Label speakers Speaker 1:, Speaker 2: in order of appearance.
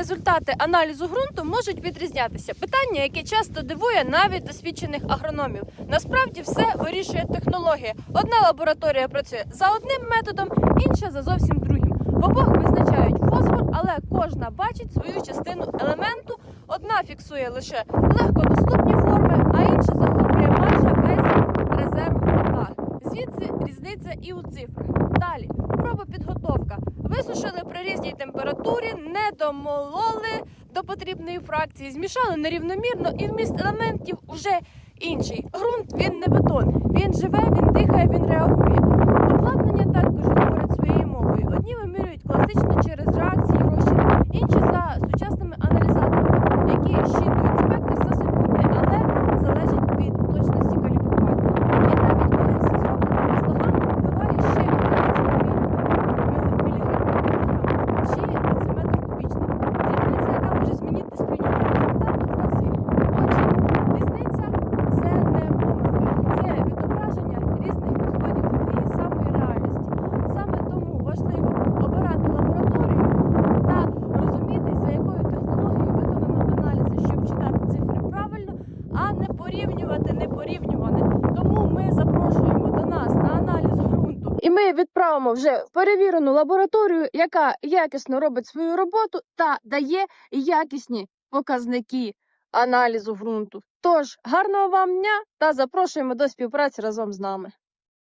Speaker 1: результати аналізу ґрунту можуть відрізнятися. Питання, яке часто дивує навіть досвідчених агрономів. Насправді все вирішує технологія. Одна лабораторія працює за одним методом, інша за зовсім другим. В обох визначають фосфор, але кожна бачить свою частину елементу. Одна фіксує лише легкодоступні форми, цифрах. Далі проба підготовка. Висушили при різній температурі, не домололи до потрібної фракції, змішали нерівномірно і вміст елементів уже інший. Ґрунт він не бетон. Він живе, він дихає, він реагує. І ми відправимо вже в перевірену лабораторію, яка якісно робить свою роботу та дає якісні показники аналізу ґрунту. Тож гарного вам дня та запрошуємо до співпраці разом з нами.